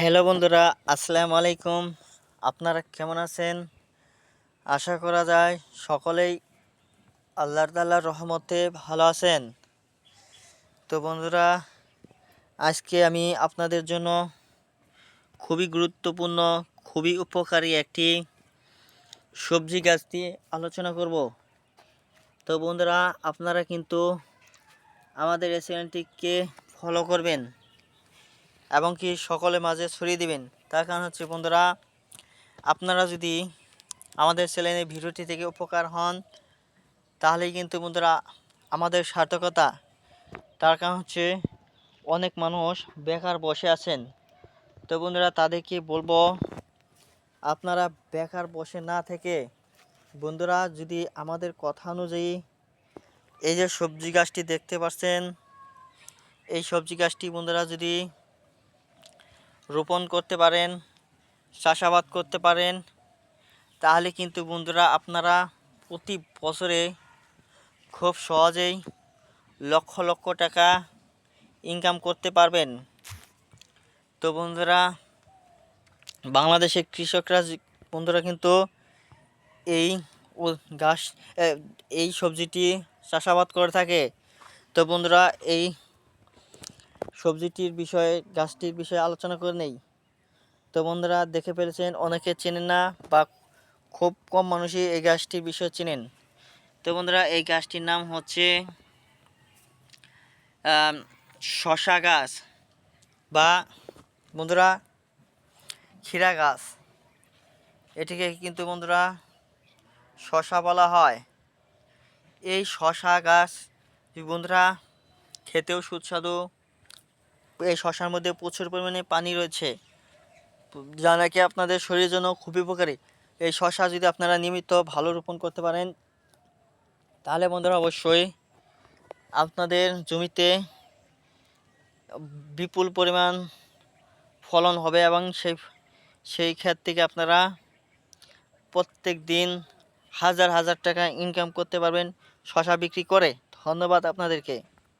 Hello বন্ধুরা, আসসালামু আলাইকুম। আপনারা কেমন আছেন? আশা করা যায় সকলেই আল্লাহর তাল্লাহর রহমতে ভালো আছেন। তো বন্ধুরা, আজকে আমি আপনাদের জন্য খুবই গুরুত্বপূর্ণ, খুবই উপকারী একটি সবজি গাছ দিয়ে আলোচনা করব। তো বন্ধুরা, আপনারা কিন্তু আমাদের এই চ্যানেলটিকে ফলো করবেন। এবং কি সকলের মাঝে ছড়িয়ে দিবেন? তার কারণ হচ্ছে, বন্ধুরা, আপনারা যদি আমাদের চ্যানেলের ভিডিওটি থেকে উপকার হন, তাহলেই কিন্তু, বন্ধুরা, আমাদের সার্থকতা। তার কারণ হচ্ছে, অনেক মানুষ বেকার বসে আছেন। তো, বন্ধুরা, তাদেরকে বলব, আপনারা বেকার বসে না থেকে, বন্ধুরা, যদি আমাদের কথা অনুযায়ী এই যে সবজি গাছটি দেখতে পাচ্ছেন, এই সবজি গাছটি, বন্ধুরা, যদি রোপণ করতে পারেন, চাষাবাদ করতে পারেন, তাহলে কিন্তু বন্ধুরা আপনারা প্রতি বছরে খুব সহজেই লক্ষ লক্ষ টাকা ইনকাম করতে পারবেন। তো বন্ধুরা, বাংলাদেশের কৃষকরা বন্ধুরা কিন্তু এই গাছ এই সবজিটি চাষাবাদ করে থাকে। তো বন্ধুরা, এই সবজিটির বিষয়ে, গাছটির বিষয়ে আলোচনা করে নেই। তো বন্ধুরা, দেখে ফেলেছেন, অনেকে চেনেন না বা খুব কম মানুষই এই গাছটির বিষয়ে চেনেন। তো বন্ধুরা, এই গাছটির নাম হচ্ছে শশা গাছ বা বন্ধুরা, ক্ষীরা গাছ। এটিকে কিন্তু বন্ধুরা শশা বলা হয়। এই শশা গাছ বন্ধুরা, খেতেও সুস্বাদু এই শশার মধ্যে প্রচুর পরিমাণে পানি রয়েছে। যা নাকি আপনাদের শরীরের জন্য খুবই উপকারী। এই শশা যদি আপনারা নিয়মিত ভালো রোপণ করতে পারেন, তাহলে বন্ধুরা অবশ্যই আপনাদের জমিতে বিপুল পরিমাণ ফলন হবে এবং সেই সেই ক্ষেত থেকে আপনারা প্রত্যেক দিন হাজার হাজার টাকা ইনকাম করতে পারবেন শশা বিক্রি করে। ধন্যবাদ আপনাদেরকে।